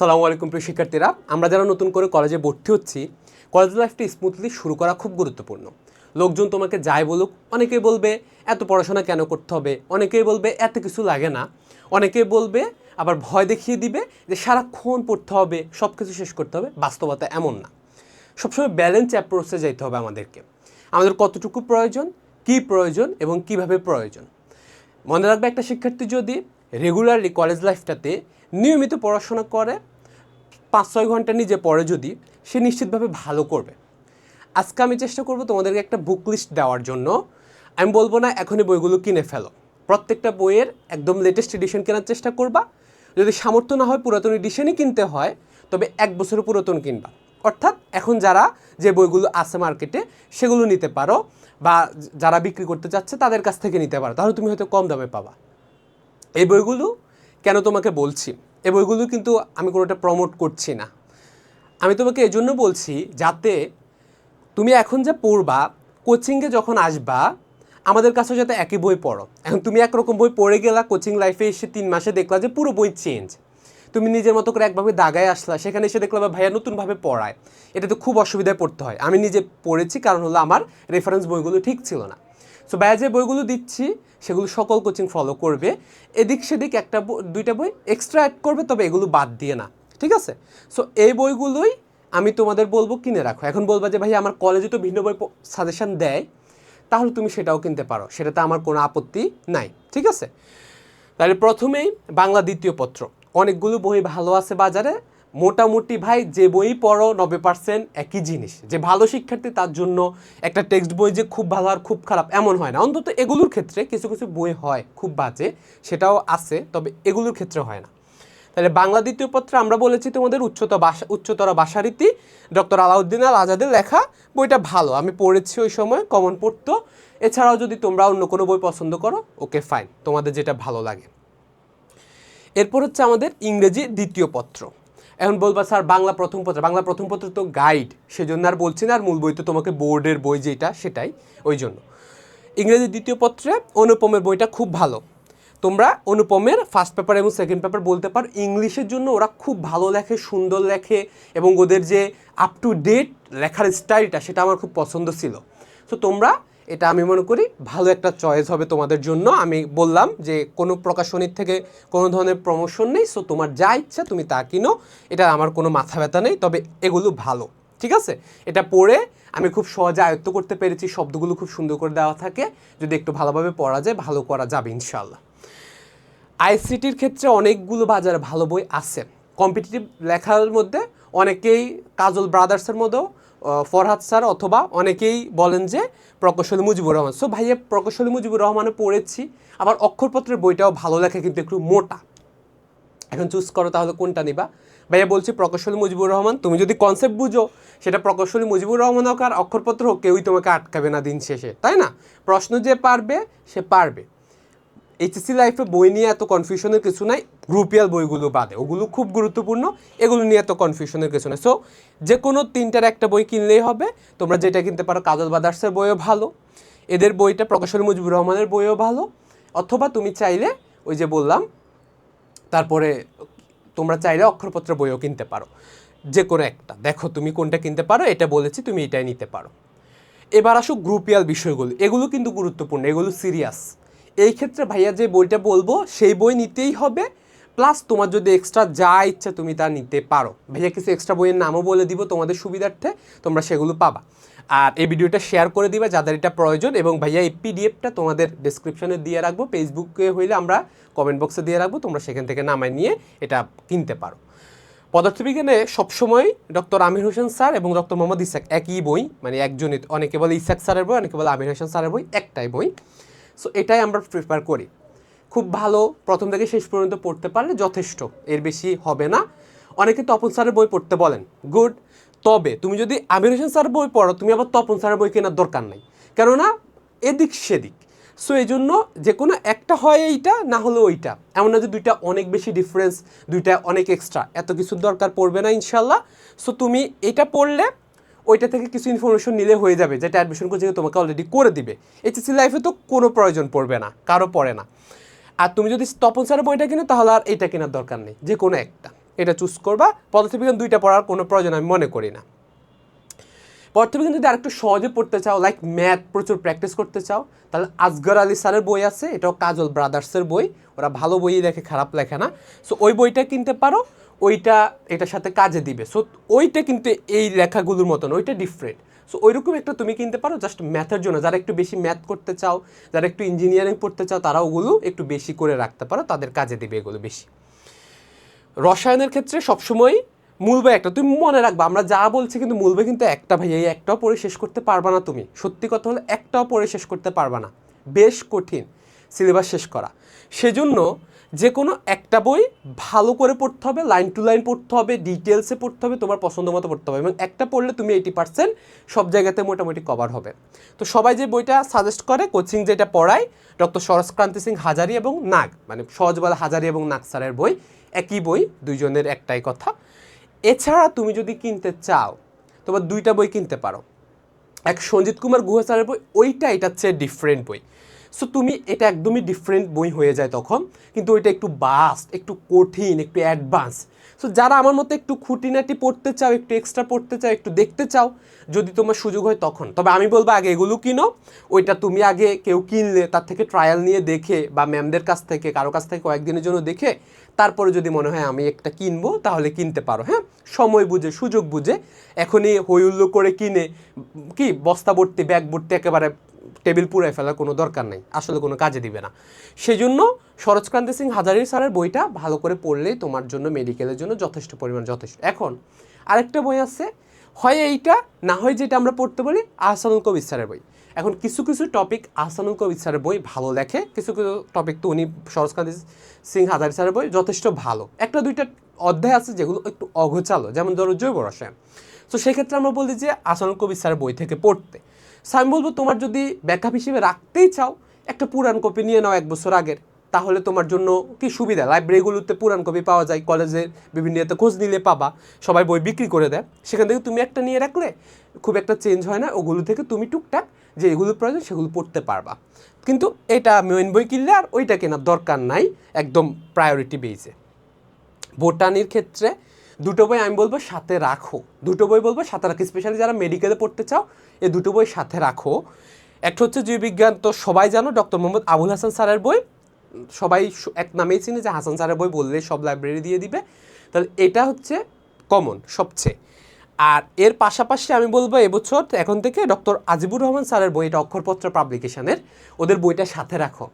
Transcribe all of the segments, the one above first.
সালামু আলাইকুম প্রিয় শিক্ষার্থীরা। আমরা যারা নতুন করে কলেজে ভর্তি হচ্ছি, কলেজ লাইফটি স্মুথলি শুরু করা খুব গুরুত্বপূর্ণ। লোকজন তোমাকে যাই বলুক, অনেকেই বলবে, এত পড়াশোনা কেন করতে হবে? অনেকেই বলবে, এত কিছু লাগে না। অনেকেই বলবে, আবার ভয় দেখিয়ে দিবে যে, সারাক্ষণ পড়তে হবে সব কিছু শেষ করতে হবে। বাস্তবতা এমন না। সবসময় ব্যালেন্স অ্যাপ্রোচে যাইতে হবে আমাদেরকে। আমাদের কতটুকু প্রয়োজন, কি প্রয়োজন এবং কীভাবে প্রয়োজন? মনে রাখবে একটা শিক্ষার্থী যদি রেগুলারলি কলেজ লাইফটাতে নিয়মিত পড়াশোনা করে পাঁচ ছয় ঘণ্টা নিজে পড়ে যদি সে নিশ্চিতভাবে ভালো করবে। আজকে আমি চেষ্টা করব তোমাদেরকে একটা বুক লিস্ট দেওয়ার জন্য। আমি বলব না এখনই বইগুলো কিনে ফেলো। প্রত্যেকটা বইয়ের একদম লেটেস্ট এডিশন কেনার চেষ্টা করবা। যদি সামর্থ্য না হয় পুরাতন এডিশনই কিনতে হয়, তবে এক বছরের পুরাতন কিনবা। অর্থাৎ এখন যারা যে বইগুলো আছে মার্কেটে সেগুলো নিতে পারো বা যারা বিক্রি করতে চাচ্ছে তাদের কাছ থেকে নিতে পারো। তাহলে তুমি হয়তো কম দামে পাবা। এই বইগুলো কেন তোমাকে বলছি? এই বইগুলো কিন্তু আমি কোনোটা প্রমোট করছি না। আমি তোমাকে এজন্য বলছি যাতে তুমি এখন যা পড়বা কোচিংয়ে যখন আসবা, আমাদের কাছেও যাতে একই বই পড়ো। এখন তুমি একরকম বই পড়ে গেলা কোচিং লাইফে এসে তিন মাসে দেখলা যে পুরো বই চেঞ্জ তুমি নিজের মতো করে একভাবে দাগায় আসলা, সেখানে এসে দেখলা বা ভাইয়া নতুনভাবে পড়ায়। এটা তো খুব অসুবিধায় পড়তে হয়। আমি নিজে পড়েছি, কারণ হলো আমার রেফারেন্স বইগুলো ঠিক ছিল না। সো ভাইয়া যে বইগুলো দিচ্ছি, সেগুলো সকল কোচিং ফলো করবে। এদিক সেদিক একটা দুইটা বই এক্সট্রা অ্যাড করবে, তবে এগুলো বাদ দিয়ে না। ঠিক আছে? সো এই বইগুলোই আমি তোমাদের বলব কিনে রাখো। এখন বলবা যে, ভাই, আমার কলেজে তো ভিন্ন বই সাজেশন দেয়। তাহলে তুমি সেটাও কিনতে পারো। সেটাতে আমার কোনো আপত্তি নাই। ঠিক আছে? তাহলে প্রথমেই বাংলা দ্বিতীয় পত্র। অনেকগুলো বই ভালো আছে বাজারে মোটামুটি ভাই যে বই পড়ো নব্বই পার্সেন্ট একই জিনিস। যে ভালো শিক্ষার্থী তার জন্য একটা টেক্সট বই যে খুব ভালো আর খুব খারাপ এমন হয় না। অন্তত এগুলোর ক্ষেত্রে কিছু কিছু বই হয় খুব বাজে, সেটাও আছে, তবে এগুলোর ক্ষেত্রে হয় না। তাহলে বাংলা দ্বিতীয় পত্রে আমরা বলেছি তোমাদের উচ্চতর ভাষা উচ্চতর ভাষারীতি ডক্টর আলাউদ্দিন আল আজাদের লেখা বইটা ভালো। আমি পড়েছি ওই সময় কমন পড়তো। এছাড়াও যদি তোমরা অন্য কোনো বই পছন্দ করো, ওকে ফাইন তোমাদের যেটা ভালো লাগে। এরপর হচ্ছে আমাদের ইংরেজি দ্বিতীয় পত্র। এখন বলবা, স্যার, বাংলা প্রথম পত্র বাংলা প্রথম পত্র তো গাইড সেজন্য আর বলছি না, আর মূল বই তো তোমাকে বোর্ডের বই যেটা, সেটাই, ওই জন্য। ইংরেজি দ্বিতীয় পত্রে অনুপমের বইটা খুব ভালো। তোমরা অনুপমের ফার্স্ট পেপার এবং সেকেন্ড পেপার বলতে পারো, ইংলিশের জন্য ওরা খুব ভালো লেখে, সুন্দর লেখে, এবং ওদের যে আপ টু ডেট লেখার স্টাইলটা সেটা আমার খুব পছন্দ ছিল। তো তোমরা এটা আমি মনে করি ভালো একটা চয়েস হবে তোমাদের জন্য। আমি বললাম যে কোনো প্রকাশনীর থেকে কোনো ধরনের প্রমোশন নেই সো তোমার যা ইচ্ছা তুমি তা কিনো। এটা আমার কোনো মাথা ব্যথা নেই, তবে এগুলো ভালো, ঠিক আছে? এটা পড়ে আমি খুব সহজে আয়ত্ত করতে পেরেছি, শব্দগুলো খুব সুন্দর করে দেওয়া থাকে। যদি একটু ভালোভাবে পড়া যায়, ভালো করা যাবে ইনশাল্লাহ আইসিটির ক্ষেত্রে অনেকগুলো বাজারে ভালো বই আছে। কম্পিটিটিভ লেখার মধ্যে অনেকেই কাজল ব্রাদার্সের মধ্যেও ফরহাদ স্যার অথবা অনেকেই বলেন যে প্রকৌশলী মুজিবুর রহমান। সো ভাইয়া, প্রকৌশলী মুজিবুর রহমানও পড়েছি। আবার অক্ষরপত্রের বইটাও ভালো লেখে, কিন্তু একটু মোটা। এখন চুজ করো তাহলে কোনটা নিবা। ভাইয়া, বলছি প্রকৌশলী মুজিবুর রহমান, তুমি যদি কনসেপ্ট বুঝো, সেটা প্রকৌশলী মুজিবুর রহমান হোক আর অক্ষরপত্র হোক, কেউই তোমাকে আটকাবে না দিন শেষে। তাই না? প্রশ্ন যে পারবে, সে পারবে। এইচএসসি লাইফে বই নিয়ে এত কনফিউশনের কিছু নাই গ্রুপিয়াল বইগুলো বাদে। ওগুলো খুব গুরুত্বপূর্ণ, এগুলো নিয়ে এত কনফিউশনের কিছু নেই। সো যে কোনো তিনটার একটা বই কিনলেই হবে, তোমরা যেটা কিনতে পারো কাজল বাদার্সের বইও ভালো, এদের বইটা প্রকাশনী মুজিবুর রহমানের বইও ভালো, অথবা তুমি চাইলে, ওই যে বললাম, তারপরে তোমরা চাইলে অক্ষরপত্র বইও কিনতে পারো যে কোনো একটা। দেখো তুমি কোনটা কিনতে পারো, এটা বলেছি, তুমি এটাই নিতে পারো। এবার আসো গ্রুপিয়াল বিষয়গুলো, এগুলো কিন্তু গুরুত্বপূর্ণ, এগুলো সিরিয়াস এই ক্ষেত্রে ভাইয়া যে বইটা বলব, সেই বই নিতেই হবে। প্লাস তোমার যদি এক্সট্রা যা ইচ্ছা তুমি তা নিতে পারো। ভাইয়া কিছু এক্সট্রা বইয়ের নামও বলে দিব তোমাদের সুবিধার্থে, তোমরা সেগুলো পাবা। আর এই ভিডিওটা শেয়ার করে দিবে যাদের এটা প্রয়োজন এবং ভাইয়া এই পিডিএফটা তোমাদের ডিসক্রিপশনে দিয়ে রাখব। ফেসবুকে হইলে আমরা কমেন্ট বক্সে দিয়ে রাখব, তোমরা সেখান থেকে নামায় নিয়ে এটা কিনতে পারো। পদার্থবিজ্ঞানে সবসময় ডক্টর আমির হোসেন স্যার এবং ডক্টর মোহাম্মদ ইসাক একই বই মানে একজনই, অনেকে বলে ইসাক স্যারের বই, অনেকে বলে আমির হোসেন স্যারের বই, একটাই বই। সো এটাই আমরা প্রিফার করি। খুব ভালো প্রথম থেকে শেষ পর্যন্ত পড়তে পারলে যথেষ্ট, এর বেশি হবে না। অনেকে তপন স্যারের বই পড়তে বলেন, গুড, তবে তুমি যদি আমির হোসেন স্যারের বই পড়ো, তুমি আবার তপন স্যারের বই কেনার দরকার নাই। কেননা, এদিক সেদিক। সো এই জন্য যে কোনো একটা হয় এইটা, না হলে ওইটা। এমন না যে দুইটা অনেক বেশি ডিফারেন্স দুইটা অনেক এক্সট্রা এত কিছুর দরকার পড়বে না ইনশাল্লাহ। সো তুমি এটা পড়লে ওইটা থেকে কিছু ইনফরমেশন নিলে হয়ে যাবে, যেটা অ্যাডমিশন করছে তোমাকে অলরেডি করে দিবে। এইচএসসি লাইফে তো কোনো প্রয়োজন পড়বে না, কারও পড়ে না। আর তুমি যদি তপন স্যারের বইটা কিনো, তাহলে আর এটা কেনার দরকার নেই, যে কোনো একটা। এটা চুজ করবা, পদার্থবিজ্ঞান দুইটা পড়ার কোনো প্রয়োজন আমি মনে করি না। পদার্থবিজ্ঞান যদি আরেকটু সহজে পড়তে চাও লাইক ম্যাথ প্রচুর প্র্যাকটিস করতে চাও, তাহলে আজগর আলী স্যারের বই আছে, এটাও কাজল ব্রাদার্সের বই, ওরা ভালো বইই লেখে খারাপ লেখে না। সো ওই বইটা কিনতে পারো ওইটা এটার সাথে কাজে দিবে। সো ওইটা কিন্তু এই লেখাগুলোর মতন, ওইটা ডিফারেন্ট সো ওইরকম একটা তুমি কিনতে পারো জাস্ট ম্যাথের জন্য। যারা একটু বেশি ম্যাথ করতে চাও, যারা একটু ইঞ্জিনিয়ারিং পড়তে চাও, তারা ওগুলো একটু বেশি করে রাখতে পারো, তাদের কাজে দিবে এগুলো বেশি। রসায়নের ক্ষেত্রে সবসময় মূল বই একটা। তুমি মনে রাখবা, আমরা যা বলছি কিন্তু মূল বই কিন্তু একটা ভাই, এই একটাও পড়ে শেষ করতে পারবা না তুমি। সত্যি কথা হলো একটাও পড়ে শেষ করতে পারবা না। বেশ কঠিন সিলেবাস শেষ করা। সেজন্য যে কোনো একটা বই ভালো করে পড়তে হবে লাইন টু লাইন পড়তে হবে ডিটেলসে পড়তে হবে, তোমার পছন্দ মতো পড়তে হবে। এবং একটা পড়লে তুমি এইটি পার্সেন্ট সব জায়গাতে মোটামুটি কভার হবে। তো সবাই যে বইটা সাজেস্ট করে, কোচিং যেটা পড়ায়, ডক্টর সরস্ক্রান্তি সিং হাজারি এবং নাগ মানে সহজ বলে হাজারি এবং নাগ স্যারের বই, একই বই, দুইজনের একটাই কথা। এছাড়া তুমি যদি কিনতে চাও, তোমার দুইটা বই কিনতে পারো। এক সঞ্জিত কুমার গুহা স্যারের বই, ওইটা এটার চেয়ে ডিফারেন্ট বই। সো তুমি এটা একদমই ডিফারেন্ট বই হয়ে যায় তখন, কিন্তু ওইটা একটু বাস্ট একটু কঠিন, একটু অ্যাডভান্স সো যারা আমার মতো একটু খুঁটিনাটি পড়তে চাও, একটু এক্সট্রা পড়তে চাও, একটু দেখতে চাও, যদি তোমার সুযোগ হয় তখন। তবে আমি বলব, আগে এগুলো কিনো, ওইটা তুমি আগে কেউ কিনলে, তার থেকে ট্রায়াল নিয়ে দেখে বা ম্যামদের কাছ থেকে, কারও কাছ থেকে কয়েকদিনের জন্য দেখে, তারপরে যদি মনে হয় আমি একটা কিনবো, তাহলে কিনতে পারো হ্যাঁ? সময় বুঝে, সুযোগ বুঝে, এখনই হইহুল্লো করে কিনে কি, বস্তা ভর্তি ব্যাগ ভর্তি, একেবারে টেবিল পুরাই ফেলার কোনো দরকার নেই, আসলে কোনো কাজে দিবে না। সেই জন্য শরৎকান্তি সিং হাজারি স্যারের বইটা ভালো করে পড়লেই তোমার জন্য মেডিকেলের জন্য যথেষ্ট পরিমাণ যথেষ্ট। এখন, আরেকটা বই আছে, হয় এইটা, না হয় যেটা আমরা পড়তে বলি আহসানুল কবির স্যারের বই। এখন কিছু কিছু টপিক আহসানুল কবির স্যারের বই ভালো লেখে, কিছু কিছু টপিক তো উনি শরৎকান্তি সিং হাজারি স্যারের বই যথেষ্ট ভালো। একটা দুইটা অধ্যায় আছে যেগুলো একটু অগোচালো যেমন ধরো জৈব রসায়ন তো সেক্ষেত্রে আমরা বলি যে আহসানুল কবির স্যারের বই থেকে পড়তে। সো আমি বলব, তোমার যদি ব্যাকআপ হিসেবে রাখতেই চাও, একটা পুরান কপি নিয়ে নাও এক বছর আগের। তাহলে তোমার জন্য কি সুবিধা? লাইব্রেরিগুলোতে পুরান কপি পাওয়া যায় কলেজের বিভিন্ন ইয়েতে খোঁজ নিলে পাবা। সবাই বই বিক্রি করে দেয়। সেখান থেকে তুমি একটা নিয়ে রাখলে খুব একটা চেঞ্জ হয় না, ওগুলো থেকে তুমি টুকটাক যে এগুলো প্রয়োজন সেগুলো পড়তে পারবা। কিন্তু এটা মেইন বই কিনলে আর ওইটা কেনার দরকার নাই, একদম প্রায়োরিটি বেসে বোটানির ক্ষেত্রে দুটো বই আমি বলব সাথে রাখো। দুটো বই বলব সাথে রাখো। স্পেশালি যারা মেডিকেলে পড়তে চাও এই দুটো বই সাথে রাখো। একটা হচ্ছে জীববিজ্ঞান, তো সবাই জানো ডক্টর মোহাম্মদ আবুল হাসান স্যারের বই। সবাই এক নামেই চিনি যে হাসান স্যারের বই বললে সব লাইব্রেরি দিয়ে দিবে। তাহলে এটা হচ্ছে কমন সবচেয়ে। আর এর পাশাপাশি আমি বলব এবছর, এখন থেকে ডক্টর আজিবুর রহমান স্যারের বই, এটা অক্ষরপত্র পাবলিকেশনের ওদের বইটা সাথে রাখো।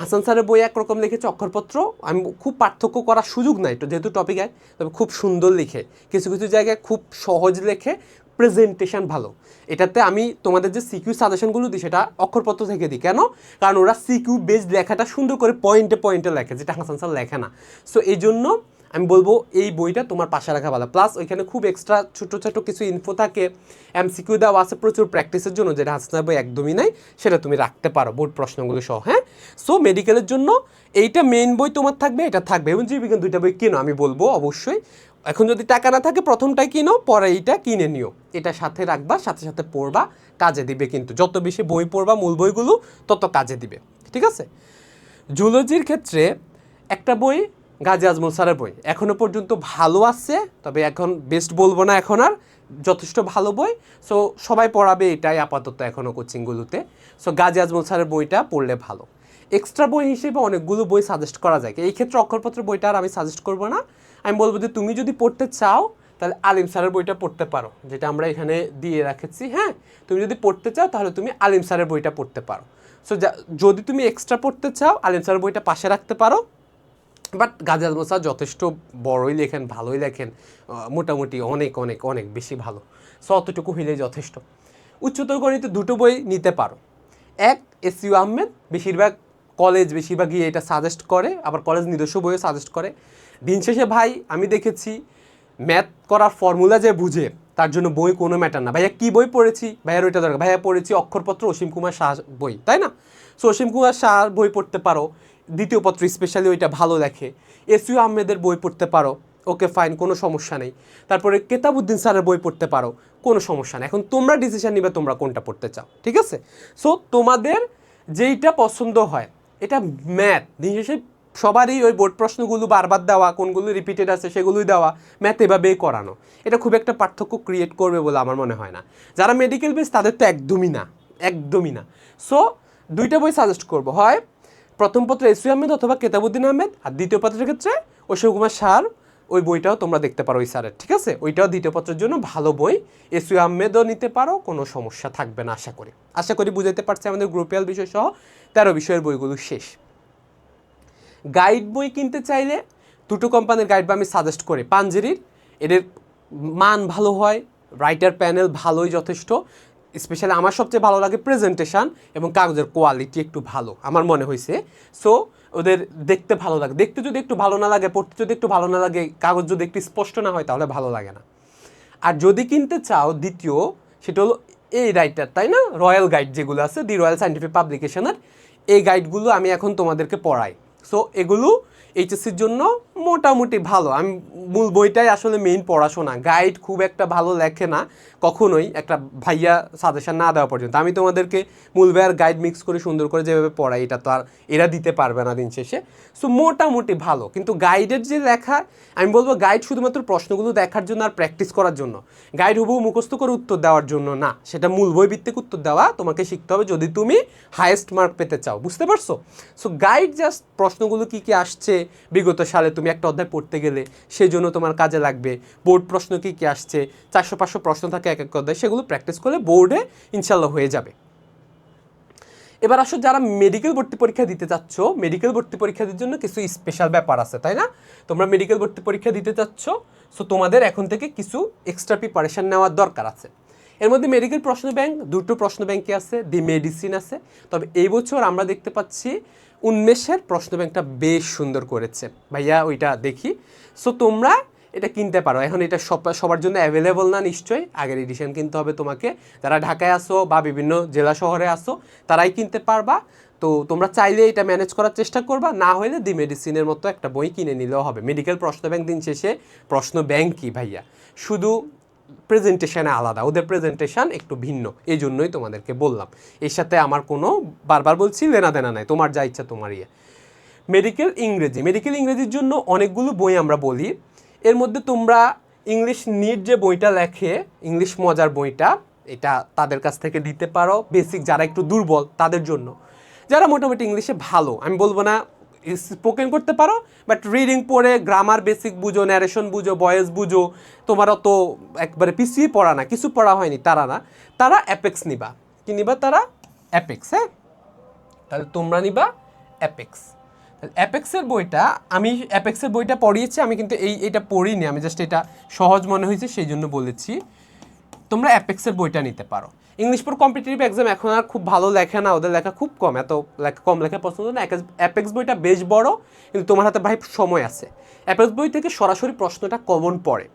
হাসান স্যারের বই একরকম লিখেছে অক্ষরপত্র। আমি খুব পার্থক্য করার সুযোগ নাই যেহেতু টপিক আয় তবে খুব সুন্দর লিখে, কিছু কিছু জায়গায় খুব সহজ লেখে প্রেজেন্টেশন ভালো। এটাতে আমি তোমাদের যে সিকিউ সাজেশনগুলো দিই, সেটা অক্ষরপত্র থেকে দিই। কেন? কারণ ওরা সিকিউ বেজ লেখাটা সুন্দর করে পয়েন্টে পয়েন্টে লেখে, যেটা হাসান স্যার লেখে না। সো এই জন্য আমি বলব এই বইটা তোমার পাশে রাখা ভালো। প্লাস ওইখানে খুব এক্সট্রা ছোটো ছোটো কিছু ইনফো থাকে। এমসিকিউ দেওয়া আছে প্রচুর প্র্যাকটিসের জন্য, যেটা হাসনার বই একদমই নাই, সেটা তুমি রাখতে পারো বোর্ড প্রশ্নগুলো সহ হ্যাঁ? সো মেডিকেলের জন্য এইটা মেইন বই তোমার থাকবে, এটা থাকবে। এবং জীববিজ্ঞান দুইটা বই কিনো, আমি বলব অবশ্যই। এখন যদি টাকা না থাকে, প্রথমটাই কিনো, পরে এইটা কিনে নিও। এটা সাথে রাখবা, সাথে সাথে পড়বা, কাজে দিবে কিন্তু। যত বেশি বই পড়বা, মূল বইগুলো, তত কাজে দিবে। ঠিক আছে? জুলজির ক্ষেত্রে একটা বই গাজী আজমল স্যারের বই। এখনও পর্যন্ত ভালো আছে, তবে এখন বেস্ট বলব না এখন আর, যথেষ্ট ভালো বই। সো সবাই পড়াবে এটাই আপাতত এখনও কোচিংগুলোতে। সো গাজী আজমল স্যারের বইটা পড়লে ভালো। এক্সট্রা বই হিসেবে অনেকগুলো বই সাজেস্ট করা যায়। এই ক্ষেত্রে অক্ষরপত্র বইটা আর আমি সাজেস্ট করব না। আমি বলব যে, তুমি যদি পড়তে চাও, তাহলে আলিম স্যারের বইটা পড়তে পারো, যেটা আমরা এখানে দিয়ে রাখেছি হ্যাঁ? তুমি যদি পড়তে চাও, তাহলে তুমি আলিম স্যারের বইটা পড়তে পারো। সো যদি তুমি এক্সট্রা পড়তে চাও, আলিম স্যারের বইটা পাশে রাখতে পারো। বাট গাজী আজমল স্যার যথেষ্ট বড়ই লেখেন, ভালোই লেখেন মোটামুটি অনেক অনেক অনেক বেশি ভালো। সো অতটুকু হইলেই যথেষ্ট। উচ্চতর গণিতে দুটো বই নিতে পারো। এক, এস ইউ আহমেদ, বেশিরভাগ কলেজ বেশিরভাগই এটা সাজেস্ট করে, আবার কলেজ নিজস্ব বইও সাজেস্ট করে। দিন শেষে ভাই, আমি দেখেছি ম্যাথ করার ফর্মুলা যে বুঝে, তার জন্য বই কোনো ম্যাটার না। ভাইয়া কী বই পড়েছি? ভাইয়ার ওইটা দরকার। ভাইয়া পড়েছি অক্ষরপত্র অসীম কুমার শাহ বই, তাই না? সো অসীম কুমার শাহ বই পড়তে পারো। দ্বিতীয় পত্র স্পেশালি ওইটা ভালো লেখে। এসইউ আহমেদের বই পড়তে পারো, ওকে ফাইন কোনো সমস্যা নেই। তারপরে কেতাবুদ্দিন স্যারের বই পড়তে পারো, কোনো সমস্যা নেই। এখন তোমরা ডিসিশন নিবে, তোমরা কোনটা পড়তে চাও, ঠিক আছে? সো তোমাদের যেইটা পছন্দ হয়, এটা ম্যাথ দিন শেষে সবারই ওই বোর্ড প্রশ্নগুলো বারবার দেওয়া, কোনগুলো রিপিটেড আছে সেগুলোই দেওয়া ম্যাথ এভাবেই করানো। এটা খুব একটা পার্থক্য ক্রিয়েট করবে বলে আমার মনে হয় না। যারা মেডিকেল বেস তাদের তো একদমই না একদমই না। সো দুইটা বই সাজেস্ট করব। হয় প্রথম পত্র এসু আহমেদ অথবা কেতাবুদ্দিন আহমেদ, আর দ্বিতীয় পত্রের ক্ষেত্রে অশোক কুমার সার, ওই বইটাও তোমরা দেখতে পারো ওই স্যারের, ঠিক আছে? ওইটাও দ্বিতীয় পত্রের জন্য ভালো বই। এসু আহমেদও নিতে পারো, কোনো সমস্যা থাকবে না, আশা করি। আশা করি বুঝাইতে পারছি আমাদের গ্রুপিয়াল বিষয় সহ তেরো বিষয়ের বইগুলো শেষ। গাইড বই কিনতে চাইলে দুটো কোম্পানির গাইড বই আমি সাজেস্ট করি। পাঞ্জেরির, এদের মান ভালো হয় রাইটার প্যানেল ভালোই যথেষ্ট। স্পেশালি আমার সবচেয়ে ভালো লাগে প্রেজেন্টেশন এবং কাগজের কোয়ালিটি একটু ভালো, আমার মনে হয়েছে। সো ওদের দেখতে ভালো লাগে। দেখতে যদি একটু ভালো না লাগে, পড়তে যদি একটু ভালো না লাগে, কাগজ যদি একটু স্পষ্ট না হয়, তাহলে ভালো লাগে না। আর যদি কিনতে চাও, দ্বিতীয় সেটা হলো এই রাইটার তাই না? রয়্যাল গাইড যেগুলো আছে দি রয়্যাল সাইন্টিফিক পাবলিকেশনের এই গাইডগুলো আমি এখন তোমাদেরকে পড়াই। সো এগুলো এইচএসসির জন্য মোটামুটি ভালো। আমি মূল বইটাই আসলে মেইন পড়াশোনা। গাইড খুব একটা ভালো লেখে না, কখনোই একটা ভাইয়া সাজেশন না দেওয়া পর্যন্ত। আমি তোমাদেরকে মূল বইয়ের গাইড মিক্স করে সুন্দর করে যেভাবে পড়াই, এটা তো আর এরা দিতে পারবে না দিন শেষে। সো মোটামুটি ভালো। কিন্তু গাইডের যে লেখা, আমি বলব গাইড শুধুমাত্র প্রশ্নগুলো দেখার জন্য আর প্র্যাকটিস করার জন্য। গাইড হুবহু মুখস্থ করে উত্তর দেওয়ার জন্য না। সেটা মূল বই ভিত্তিক উত্তর দেওয়া তোমাকে শিখতে হবে যদি তুমি হায়েস্ট মার্ক পেতে চাও। বুঝতে পারছ? সো গাইড জাস্ট প্রশ্নগুলো কী কী আসছে বিগত সালে তুমি একটা অধ্যায় পড়তে গেলে সেই জন্য তোমার কাজে লাগবে। বোর্ড প্রশ্ন কী কী আসছে? চারশো পাঁচশো প্রশ্ন থাকে এক এক অধ্যায়, সেগুলো প্র্যাকটিস করলে বোর্ডে ইনশাল্লাহ হয়ে যাবে। এবার আসো যারা মেডিকেল ভর্তি পরীক্ষা দিতে চাচ্ছ মেডিকেল ভর্তি পরীক্ষা দিতে জন্য কিছু স্পেশাল ব্যাপার আছে, তাই না? তোমরা মেডিকেল ভর্তি পরীক্ষা দিতে চাচ্ছ সো তোমাদের এখন থেকে কিছু এক্সট্রা প্রিপারেশন নেওয়ার দরকার আছে। এর মধ্যে মেডিকেল প্রশ্ন ব্যাংক দুটো প্রশ্ন ব্যাংকে আছে দি মেডিসিন আছে। তবে এই বছর আমরা দেখতে পাচ্ছি উন্মেষের প্রশ্ন ব্যাংকটা বেশ সুন্দর করেছে। ভাইয়া, ওইটা দেখি। সো তোমরা এটা কিনতে পারো। এখন এটা সব, সবার জন্য অ্যাভেলেবল না নিশ্চয়ই। আগের এডিশন কিনতে হবে তোমাকে। যারা ঢাকায় আসো বা বিভিন্ন জেলা শহরে আসো তারাই কিনতে পারবা। তো তোমরা চাইলে এটা ম্যানেজ করার চেষ্টা করবা। না হলে দি মেডিসিনের মতো একটা বই কিনে নিলেও হবে। মেডিকেল প্রশ্ন ব্যাংক দিন শেষে প্রশ্ন ব্যাংক কি ভাইয়া। শুধু প্রেজেন্টেশনে আলাদা, ওদের প্রেজেন্টেশন একটু ভিন্ন এই জন্যই তোমাদেরকে বললাম। এর সাথে আমার কোনো বারবার বলছি লেনা দেনা নাই, তোমার যা ইচ্ছা তোমার ইয়ে মেডিকেল ইংরেজি মেডিকেল ইংরেজির জন্য অনেকগুলো বই আমরা বলি। এর মধ্যে তোমরা ইংলিশ নিট যে বইটা লেখে, ইংলিশ মজার বইটা, এটা তাদের কাছ থেকে দিতে পারো। বেসিক যারা একটু দুর্বল, তাদের জন্য। যারা মোটামুটি ইংলিশে ভালো, আমি বলব না স্পোকেন করতে পারো বাট রিডিং পড়ে গ্রামার বেসিক বুঝো ন্যারেশন বুঝো ভয়েস বুঝো তোমার অত একবারে পিছিয়ে পড়া না, কিছু পড়া হয়নি, তারা না। তারা অ্যাপেক্স নিবা। কি নিবা তারা? অ্যাপেক্স হ্যাঁ? তাহলে তোমরা নিবা অ্যাপেক্স অ্যাপেক্সের বইটা, আমি অ্যাপেক্সের বইটা পড়িয়েছি, আমি কিন্তু এই, এটা পড়িনি, আমি জাস্ট এটা সহজ মনে হয়েছে, সেই জন্য বলেছি। তোমরা অ্যাপেক্সের বইটা নিতে পারো। ইংলিশ পর কম্পিটিটিভ এক্সাম এখন আর খুব ভালো লেখে না, ওদের লেখা খুব কম, এত লেখা কম লেখা পছন্দ না। অ্যাপেক্স বইটা বেশ বড়, কিন্তু তোমার হাতে ভাই সময় আছে। অ্যাপেক্স বই থেকে সরাসরি প্রশ্নটা কমন পড়ে।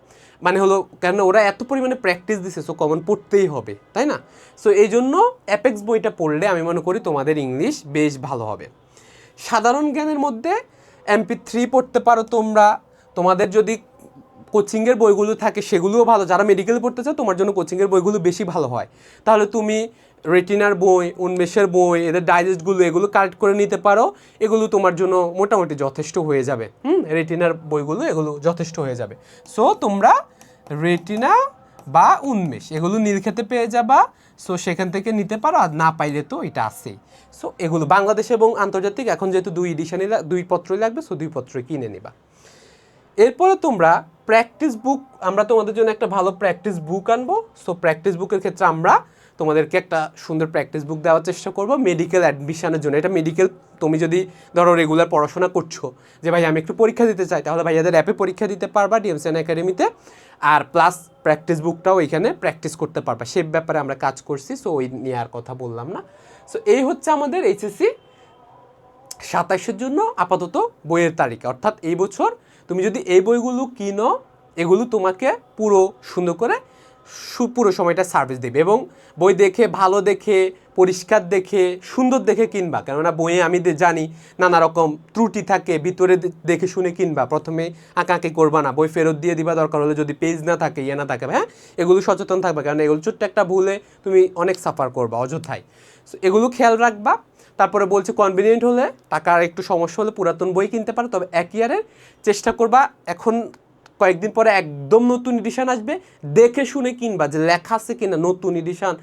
মানে হলো কেন ওরা এত পরিমাণে প্র্যাকটিস দিছে সো কমন পড়তেই হবে, তাই না? সো এই জন্য অ্যাপেক্স বইটা পড়লে আমি মনে করি তোমাদের ইংলিশ বেশ ভালো হবে। সাধারণ জ্ঞানের মধ্যে এমপি থ্রি পড়তে পারো তোমরা। তোমাদের যদি কোচিংয়ের বইগুলো থাকে, সেগুলোও ভালো। যারা মেডিকেল পড়তে চাও, তোমার জন্য কোচিংয়ের বইগুলো বেশি ভালো হয়। তাহলে তুমি রেটিনার বই, উন্মেষের বই, এদের ডাইজেস্টগুলো এগুলো কালেক্ট করে নিতে পারো। এগুলো তোমার জন্য মোটামুটি যথেষ্ট হয়ে যাবে। হুম? রেটিনার বইগুলো, এগুলো যথেষ্ট হয়ে যাবে। সো তোমরা রেটিনা বা উন্মেষ, এগুলো নীলক্ষেতে পেয়ে যাবা। সো সেখান থেকে নিতে পারো, আর না পাইলে তো এটা আছেই। সো এগুলো বাংলাদেশ এবং আন্তর্জাতিক, এখন যেহেতু দুই এডিশনই দুই পত্রই লাগবে সো দুই পত্রই কিনে নিবা। এরপরে তোমরা প্র্যাকটিস বুক আমরা তোমাদের জন্য একটা ভালো প্র্যাকটিস বুক আনব। সো প্র্যাকটিস বুকের ক্ষেত্রে আমরা তোমাদেরকে একটা সুন্দর প্র্যাকটিস বুক দেওয়ার চেষ্টা করব মেডিকেল অ্যাডমিশনের জন্য। এটা মেডিকেল তুমি যদি ধরো রেগুলার পড়াশোনা করছ, যে ভাই আমি একটু পরীক্ষা দিতে চাই, তাহলে ভাই ভাইয়াদের অ্যাপে পরীক্ষা দিতে পারবা ডিএমসিএন একাডেমিতে আর প্লাস প্র্যাকটিস বুকটাও এখানে প্র্যাকটিস করতে পারবা। সে ব্যাপারে আমরা কাজ করছি সো ওই নিয়ে আর কথা বললাম না। সো এই হচ্ছে আমাদের এইচএসসি সাতাশের জন্য আপাতত বইয়ের তালিকা। অর্থাৎ এই বছর তুমি যদি এই বইগুলো কিনো, এগুলো তোমাকে পুরো সুন্দর করে পুরো সময়টা সার্ভিস দেবে এবং বই দেখে, ভালো দেখে, পরিষ্কার দেখে, সুন্দর দেখে কিনবা। কেননা বইয়ে আমি জানি নানা রকম ত্রুটি থাকে, ভিতরে দেখে শুনে কিনবা। প্রথমে আঁকাঁকি করবা না, বই ফেরত দিয়ে দিবা, দরকার হলে যদি পেজ না থাকে ইয়ে না থাকে হ্যাঁ? এগুলো সচেতন থাকবে। কারণ এগুলো ছোট্ট একটা ভুলে তুমি অনেক সাফার করবা অযথায় এগুলো খেয়াল রাখবা। তারপরে বলছে কনভিনিয়েন্ট হলে, টাকার একটু সমস্যা হলে পুরাতন বই কিনতে পারো, তবে এক ইয়ারের চেষ্টা করবা। এখন কয়েকদিন পরে একদম নতুন এডিশান আসবে, দেখে শুনে কিনবা যে লেখা আছে কিনা, নতুন এডিশান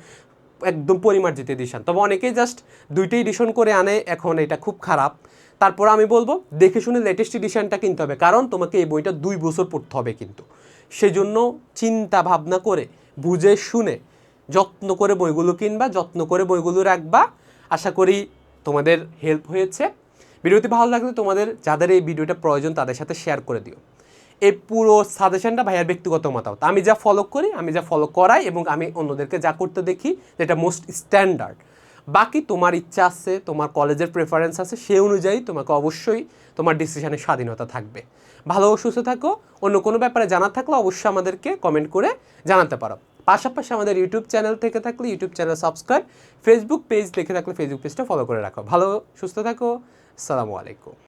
একদম পরিমার্জিত এডিশান তবে অনেকেই জাস্ট দুইটা এডিশন করে আনে, এখন এটা খুব খারাপ। তারপর আমি বলব, দেখে শুনে লেটেস্ট এডিশনটা কিনতে হবে, কারণ তোমাকে এই বইটা দুই বছর পড়তে হবে কিন্তু। সেজন্য চিন্তা ভাবনা করে, বুঝে শুনে, যত্ন করে বইগুলো কিনবা, যত্ন করে বইগুলো রাখবা। আশা করি তোমাদের হেল্প হয়েছে। ভিডিওটি ভালো লাগলে তোমাদের যাদের এই ভিডিওটা প্রয়োজন তাদের সাথে শেয়ার করে দিও। এই পুরো সাজেশনটা ভাইয়ার ব্যক্তিগত মতামত। আমি যা ফলো করি, আমি যা ফলো করাই এবং আমি অন্যদেরকে যা করতে দেখি, যেটা মোস্ট স্ট্যান্ডার্ড বাকি তোমার ইচ্ছা আছে, তোমার কলেজের প্রেফারেন্স আছে সেই অনুযায়ী তোমাকে অবশ্যই তোমার ডিসিশনের স্বাধীনতা থাকবে। ভালো সুস্থ থাকো। অন্য কোনো ব্যাপারে জানার থাকলে অবশ্যই আমাদেরকে কমেন্ট করে জানাতে পারো। পাশাপাশি আমাদের ইউটিউব চ্যানেল থেকে থাকলে YouTube channel subscribe Facebook page দেখে থাকলে ফেসবুক পেজটা ফলো করে রাখো। ভালো, সুস্থ থাকো। আসসালামু আলাইকুম।